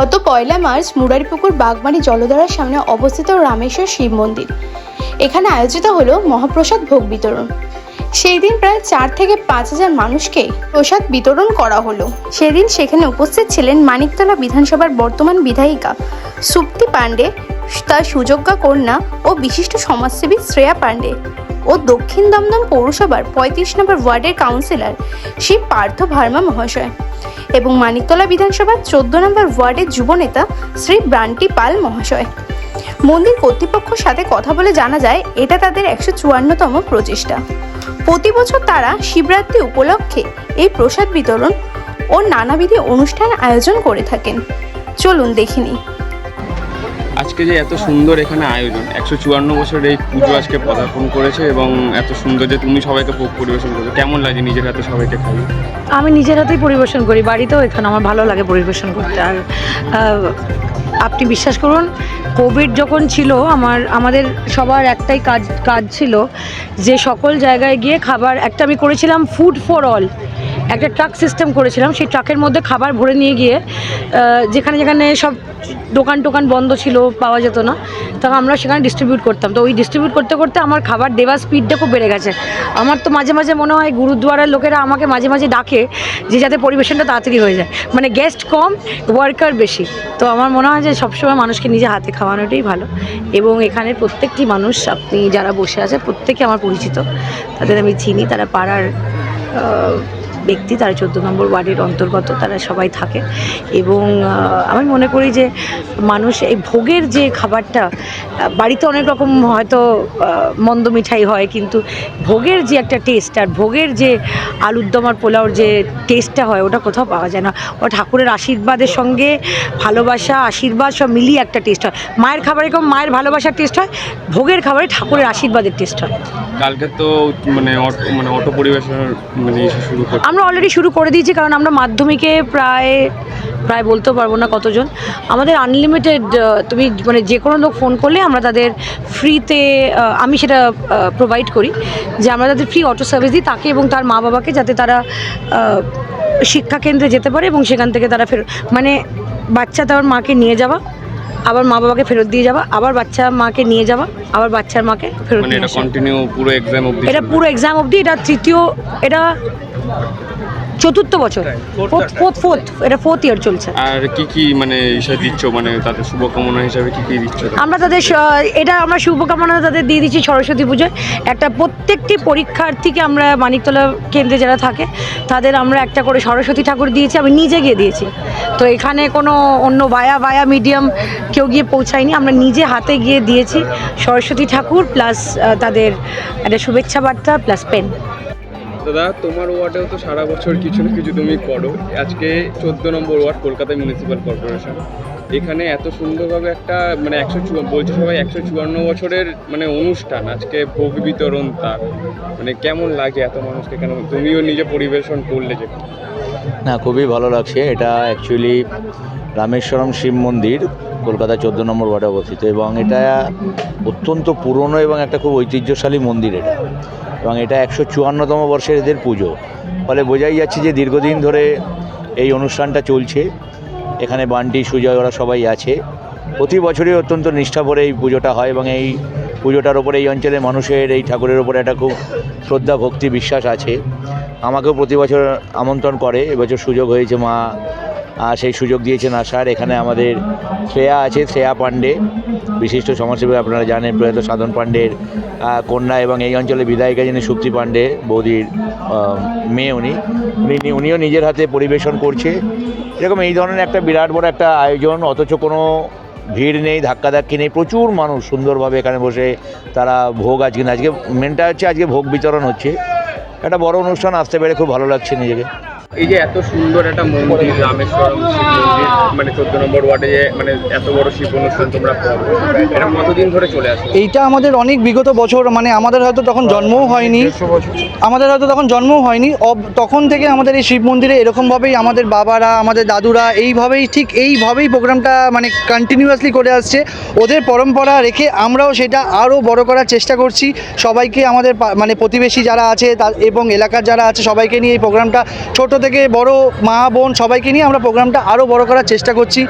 গত পয়লা মার্চ মুরারিপুকুর বাগবাড়ি জলধারার সামনে অবস্থিত রামেশ্বর শিব মন্দির। এখানে আয়োজিত হলো মহাপ্রসাদ ভোগ বিতরণ। সেই দিন প্রায় চার থেকে পাঁচ হাজার মানুষকে প্রসাদ বিতরণ করা হলো। সেদিন সেখানে উপস্থিত ছিলেন মানিকতলা বিধানসভার বর্তমান বিধায়িকা সুপ্তি পাণ্ডে তার সুযোগ্যা কন্যা ও বিশিষ্ট সমাজসেবী শ্রেয়া পাণ্ডে ও দক্ষিণ দমদম পৌরসভার পঁয়ত্রিশ নম্বর ওয়ার্ডের কাউন্সিলর শ্রী পার্থ ভার্মা মহাশয় এবং মানিকতলা বিধানসভার চোদ্দ নম্বর ওয়ার্ডের যুবনেতা শ্রী ব্রান্টি পাল মহাশয়। মন্দির কর্তৃপক্ষের সাথে কথা বলে জানা যায়, এটা তাদের একশো চুয়ান্নতম প্রচেষ্টা প্রতি বছর তারা শিবরাত্রি উপলক্ষে এই প্রসাদ বিতরণ ও নানাবিধি অনুষ্ঠান আয়োজন করে থাকেন। চলুন দেখিনি আজকে যে এত সুন্দর এখানে আয়োজন, একশো চুয়ান্ন বছর এই পুজো আজকে পদার্পণ করেছে এবং এত সুন্দর যে তুমি সবাইকে ভোগ পরিবেশন করছ। কেমন লাগে নিজের হাতে সবাইকে খাই আমি নিজের হাতেই পরিবেশন করি, বাড়িতেও এখানে আমার ভালো লাগে পরিবেশন করতে। আর আপনি বিশ্বাস করুন কোভিড যখন ছিল, আমার, আমাদের সবার একটাই কাজ কাজ ছিল যে সকল জায়গায় গিয়ে খাবার, একটা আমি করেছিলাম ফুড ফর অল একটা ট্রাক সিস্টেম করেছিলাম, সেই ট্রাকের মধ্যে খাবার ভরে নিয়ে গিয়ে যেখানে যেখানে সব দোকান টোকান বন্ধ ছিল, পাওয়া যেত না তখন আমরা সেখানে ডিস্ট্রিবিউট করতাম। তো ওই ডিস্ট্রিবিউট করতে করতে আমার খাবার দেওয়ার স্পিডটা খুব বেড়ে গেছে। আমার তো মাঝে মাঝে মনে হয় গুরুদুয়ারার লোকেরা আমাকে মাঝে মাঝে ডাকে যে যাতে পরিবেশনটা তাড়াতাড়ি হয়ে যায়। মানে গেস্ট কম ওয়ার্কার বেশি। তো আমার মনে হয় যে সবসময় মানুষকে নিজে হাতে খাওয়ানোটাই ভালো। এবং এখানে প্রত্যেকটি মানুষ, আপনি যারা বসে আছে, প্রত্যেকে আমার পরিচিত। তাদের আমি চিনি, তারা পাড়ার ব্যক্তি, তারা চোদ্দ নম্বর ওয়ার্ডের অন্তর্গত, তারা সবাই থাকে। এবং আমি মনে করি যে মানুষ এই ভোগের যে খাবারটা বাড়িতে অনেক রকম হয়তো মন্দ মিঠাই হয়, কিন্তু ভোগের যে একটা টেস্ট আর ভোগের যে আলুর দম আর পোলাওর যে টেস্টটা হয়, ওটা কোথাও পাওয়া যায় না। ও ঠাকুরের আশীর্বাদের সঙ্গে ভালোবাসা, আশীর্বাদ সব মিলিয়ে একটা টেস্ট হয়। মায়ের খাবারে কম মায়ের ভালোবাসার টেস্ট হয়, ভোগের খাবারে ঠাকুরের আশীর্বাদের টেস্ট হয়। কালকে তো মানে মানে অটো মানে শুরু আমরা অলরেডি শুরু করে দিয়েছি কারণ আমরা মাধ্যমিকে প্রায় প্রায় বলতেও পারব না কতজন। আমাদের আনলিমিটেড তুমি মানে যে কোনো লোক ফোন করলে আমরা তাদের ফ্রিতে আমি সেটা প্রোভাইড করি যে আমরা তাদের ফ্রি অটো সার্ভিস দিই তাকে এবং তার মা বাবাকে যাতে তারা শিক্ষা কেন্দ্রে যেতে পারে এবং সেখান থেকে তারা ফেরত মানে বাচ্চা তার মাকে নিয়ে যাওয়া আবার মা বাবাকে ফেরত দিয়ে যাওয়া আবার বাচ্চা মাকে নিয়ে যাওয়া আবার বাচ্চার মাকে ফেরত মানে এটা পুরো এক্সাম অবধি এটা পুরো এক্সাম অবধি এটা তৃতীয় এটা চতুর্থ বছর। ফোর্থ ফোর্থ ফোর্থ এটা ফোর্থ ইয়ার চলছে। আর কি কি মানে ইসে দিচ্ছ? মানে তাদের শুভকামনা হিসাবে কি কি দিচ্ছ আমরা তাদের এটা আমরা শুভকামনা তাদের দিয়ে দিচ্ছি সরস্বতী পুজোয়। একটা প্রত্যেকটি পরীক্ষার্থীকে আমরা মানিকতলা কেন্দ্রে যারা থাকে তাদের আমরা একটা করে সরস্বতী ঠাকুর দিয়েছি আমি নিজে গিয়ে দিয়েছি। তো এখানে কোনো অন্য বায়া বায়া মিডিয়াম কেউ গিয়ে পৌঁছায়নি আমরা নিজে হাতে গিয়ে দিয়েছি সরস্বতী ঠাকুর প্লাস তাদের একটা শুভেচ্ছা বার্তা প্লাস পেন দাদা, তোমার ওয়ার্ডেও তো সারা বছর কিছু না কিছু তুমি করো। আজকে চোদ্দ number ward Kolkata Municipal Corporation এখানে এত সুন্দরভাবে একটা মানে একশো বলছে সবাই একশো চুয়ান্ন বছরের মানে অনুষ্ঠান, আজকে ভোগ বিতরণ তার। মানে কেমন লাগে এত মানুষকে কেন? তুমিও নিজে পরিবেশন করলে যে। না, খুবই ভালো লাগছে। এটা অ্যাকচুয়ালি রামেশ্বরম শিব মন্দির কলকাতা চোদ্দ নম্বর ওয়ার্ডে অবস্থিত। এবং এটা অত্যন্ত পুরনো এবং একটা খুব ঐতিহ্যশালী মন্দির এটা। এবং এটা একশো চুয়ান্নতম বর্ষের এদের পুজো। ফলে বোঝাই যাচ্ছে যে দীর্ঘদিন ধরে এই অনুষ্ঠানটা চলছে। এখানে বান্টি, সুজয় ওরা সবাই আছে। প্রতি বছরই অত্যন্ত নিষ্ঠা ভরে এই পুজোটা হয় এবং এই পুজোটার ওপরে এই অঞ্চলের মানুষের, এই ঠাকুরের ওপরে একটা খুব শ্রদ্ধা, ভক্তি, বিশ্বাস আছে। আমাকেও প্রতি বছর আমন্ত্রণ করে। এবছর সুযোগ হয়েছে মা সেই সুযোগ দিয়েছেন আসার এখানে আমাদের শ্রেয়া আছে, শ্রেয়া পাণ্ডে। বিশিষ্ট সমাজসেবী আপনারা জানেন, প্রয়াত সাধন পাণ্ডের কন্যা এবং এই অঞ্চলে বিধায়িকা যিনি সুপ্তি পাণ্ডে, বৌদির মেয়ে উনি উনি উনিও নিজের হাতে পরিবেশন করছে। এরকম এই ধরনের একটা বিরাট বড় একটা আয়োজন, অথচ কোনো ভিড় নেই, ধাক্কাধাক্কি নেই, প্রচুর মানুষ সুন্দরভাবে এখানে বসে তারা ভোগ আজকে আজকে মেনটা হচ্ছে আজকে ভোগ বিতরণ হচ্ছে। একটা বড় অনুষ্ঠান, আসতে পেরে খুব ভালো লাগছে নিজেকে। এই যে এত সুন্দর একটা মন্দির রামেশ্বরম শিব মন্দির মানে চোদ্দ নম্বর ওয়ার্ডে যে মানে এত বড় শিব অনুষ্ঠান তোমরা এটা কতদিন ধরে চলে আসো এইটা আমাদের অনেক বিগত বছর মানে আমাদের হয়তো তখন জন্মও হয়নি। আমাদের হয়তো তখন জন্মও হয়নি। অব- তখন থেকে আমাদের এই শিব মন্দিরে এরকমভাবেই আমাদের বাবারা আমাদের দাদুরা এইভাবেই ঠিক এইভাবেই প্রোগ্রামটা মানে কন্টিনিউয়াসলি করে আসছে। ওদের পরম্পরা রেখে আমরাও সেটা আরও বড় করার চেষ্টা করছি। সবাইকে আমাদের পা- মানে প্রতিবেশী যারা আছে তা- এবং এলাকার যারা আছে সবাইকে নিয়ে এই প্রোগ্রামটা ছোট থেকে বড় মা বোন সবাইকে নিয়ে আমরা প্রোগ্রামটা আরও বড় করার চেষ্টা করছি।